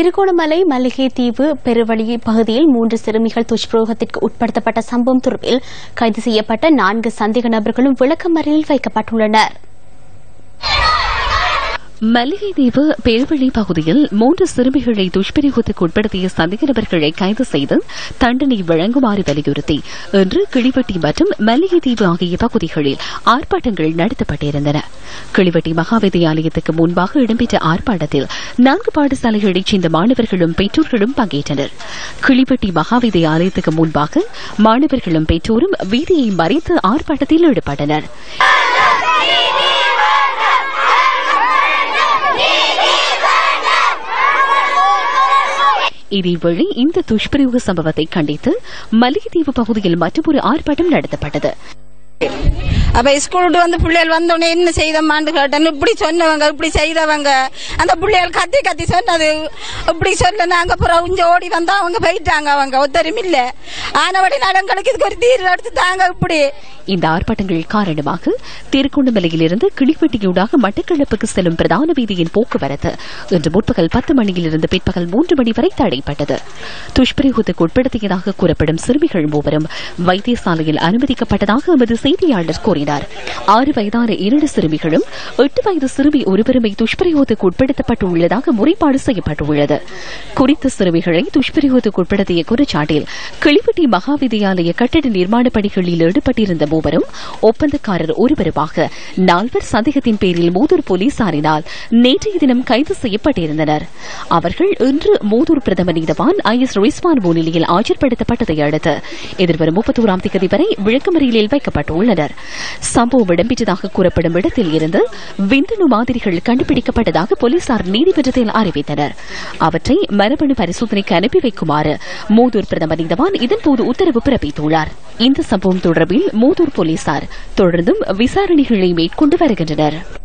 திருகோணமலை மல்லிகை தீவு பெருவழி பகுதியில் மூன்று சிறுமிகள் துஷ்பிரயோகத்திற்கு உட்படுத்தப்பட்ட சம்பவம் தொடர்பில் கைது செய்யப்பட்ட நான்கு சந்தேக நபர்களும் விளக்கமறியலில் வைக்கப்பட்டுள்ளனர். மல்லிகை தீவு பேர்வழி பகுதியில் மூன்று சிறுமிகளை துஷ்பிரயோகத்துக்கு உட்படுத்திய சந்தேக நபர்களை கைது செய்து தண்டனை வழங்குமாறு வலியுறுத்தி இன்று கிளிவட்டி மற்றும் மல்லிகை தீவு ஆகிய பகுதிகளில் ஆர்ப்பாட்டங்கள் நடத்தப்பட்டிருந்தன. கிளிவட்டி மகாவித்தியாலயத்துக்கு முன்பாக இடம்பெற்ற ஆர்ப்பாட்டத்தில் நான்கு பாடசாலைகளைச் சேர்ந்த மாணவர்களும் பெற்றோர்களும் பங்கேற்றனர். கிளிவட்டி மகாவித்தியாலயத்துக்கு முன்பாக மாணவர்களும் பெற்றோரும் வீதியை மறைத்து ஆர்ப்பாட்டத்தில் ஈடுபட்டனர். இதேவேளை இந்த துஷ்பிரயோக சம்பவத்தை கண்டித்து மல்லிகைத்தீவு பகுதியில் மற்றொரு ஆர்ப்பாட்டம் நடத்தப்பட்டது. அப்ப விட்டு வந்து பிள்ளைகள் வந்தோடனே என்ன செய்தம்மான்னு கேட்டேன். இப்படி சொன்னவங்க இப்படி செய்தவங்க. அந்த பிள்ளைகள் கத்தி கத்தி சொன்னது. இப்படி சொல்ல நாங்க அப்புறம் உஞ்ச ஓடி வந்தா அவங்க போயிட்டாங்க அவங்க. ஒத்தரும் இல்ல. ஆனவடி நலங்களுக்கு இதுக்கு ஒரு தீர்வு எடுத்து தாங்க இப்படி. இந்த ஆர்ப்பாட்டங்கள் காரணமாக திருக்கோணமலையிலிருந்து கிளிப்பட்டியூடாக மட்டக்களப்புக்கு செல்லும் பிரதான வீதியின் போக்குவரத்து இன்று முற்பகல் பத்து மணியிலிருந்து பிற்பகல் மூன்று மணி வரை தடைப்பட்டது துஷ்பிரயோகத்துக்கு உட்படுத்தியதாக கூறப்படும் சிறுமிகள் மூவரும் வைத்தியசாலையில் அனுமதிக்கப்பட்டதாக எமது செய்தியாளர் கூறினார் जोड़ीदार ஆறு வயதான இரண்டு சிறுமிகளும் எட்டு வயது சிறுமி ஒருவருமை துஷ்பிரயோகத்துக்கு உட்படுத்தப்பட்டுள்ளதாக முறைப்பாடு செய்யப்பட்டுள்ளது. குறித்த சிறுமிகளை துஷ்பிரயோகத்துக்கு உட்படுத்திய குற்றச்சாட்டில் கிளிப்பட்டி மகாவித்யாலய கட்டட நிர்மாண பணிகளில் ஈடுபட்டிருந்த மூவரும் ஒப்பந்தக்காரர் ஒருவருமாக நால்வர் சந்தேகத்தின் பேரில் மூதூர் போலீசாரினால் நேற்றைய தினம் கைது செய்யப்பட்டிருந்தனர். அவர்கள் இன்று மூதூர் பிரதம நீதவான் ஐ எஸ் ரிஸ்வான் முன்னிலையில் ஆஜர்படுத்தப்பட்டதை அடுத்து எதிர்வரும் முப்பத்தோராம் தேதி வரை விளக்கமறியலில் வைக்கப்பட்டுள்ளனர். சம்பவம் இடம்பெற்றதாக கூறப்படும் இடத்தில் இருந்து விந்தணு மாதிரிகள் கண்டுபிடிக்கப்பட்டதாக போலீசார் நீதிமன்றத்தில் அறிவித்தனர். அவற்றை மரபணு பரிசோதனைக்கு அனுப்பி வைக்குமாறு மூதூர் பிரதமர் நீதவான் இதன்போது உத்தரவு பிறப்பித்துள்ளார். இந்த சம்பவம் தொடர்பில் மூதூர் போலீசார் தொடர்ந்தும் விசாரணைகளை மேற்கொண்டு வருகின்றனர்.